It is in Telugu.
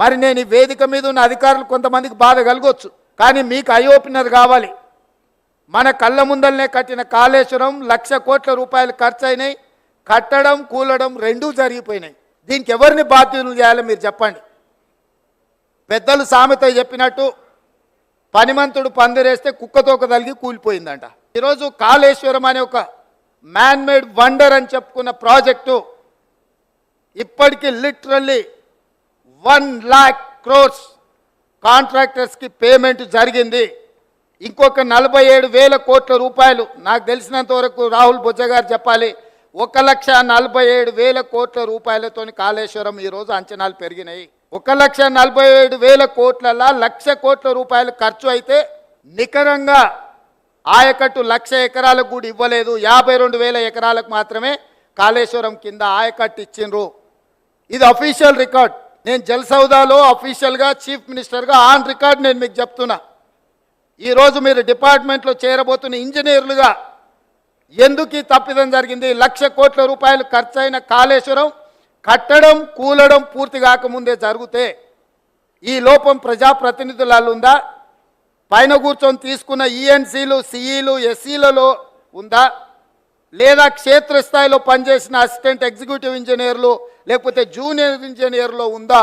మరి నేను ఈ వేదిక మీద ఉన్న అధికారులు కొంతమందికి బాధ కలగొచ్చు. కానీ మీకు ఐ కావాలి. మన కళ్ళ ముందల్నే కట్టిన కాళేశ్వరం లక్ష కోట్ల రూపాయలు ఖర్చు అయినాయి కట్టడం కూలడం రెండూ జరిగిపోయినాయి. దీనికి ఎవరిని బాధ్యులు చేయాలో మీరు చెప్పండి. పెద్దలు సామెత చెప్పినట్టు పనిమంతుడు పందిరేస్తే కుక్కతోక తలిగి కూలిపోయిందంట. ఈరోజు కాళేశ్వరం అనే ఒక మ్యాన్మేడ్ వండర్ అని చెప్పుకున్న ప్రాజెక్టు ఇప్పటికీ లిటరల్లీ వన్ ల్యాక్ క్రోర్స్ కాంట్రాక్టర్స్కి పేమెంట్ జరిగింది. ఇంకొక నలభై ఏడు వేల కోట్ల రూపాయలు. నాకు తెలిసినంత వరకు రాహుల్ బుజ్జ గారు చెప్పాలి ఒక లక్ష నలభై ఏడు వేల కోట్ల రూపాయలతో కాళేశ్వరం ఈరోజు అంచనాలు పెరిగినాయి. ఒక లక్ష నలభై ఏడు వేల కోట్లలా లక్ష కోట్ల రూపాయలు ఖర్చు అయితే నికరంగా ఆయకట్టు లక్ష ఎకరాలకు కూడా ఇవ్వలేదు. యాభై రెండు వేల ఎకరాలకు మాత్రమే కాళేశ్వరం కింద ఆయకట్టు ఇచ్చిండ్రు. ఇది అఫీషియల్ రికార్డ్ నేను జల్సౌదాలో అఫీషియల్గా చీఫ్ మినిస్టర్గా ఆన్ రికార్డ్ నేను మీకు చెప్తున్నా. ఈరోజు మీరు డిపార్ట్మెంట్లో చేరబోతున్న ఇంజనీర్లుగా ఎందుకు ఈ తప్పిదం జరిగింది? లక్ష కోట్ల రూపాయలు ఖర్చైన కాళేశ్వరం కట్టడం కూలడం పూర్తి కాకముందే జరిగితే ఈ లోపం ప్రజాప్రతినిధులలో ఉందా? పైన కూర్చొని తీసుకున్న ఈఎన్సీలు సిఈలు ఎస్సీలలో ఉందా? లేదా క్షేత్రస్థాయిలో పనిచేసిన అసిస్టెంట్ ఎగ్జిక్యూటివ్ ఇంజనీర్లు లేకపోతే జూనియర్ ఇంజనీర్లో ఉందా?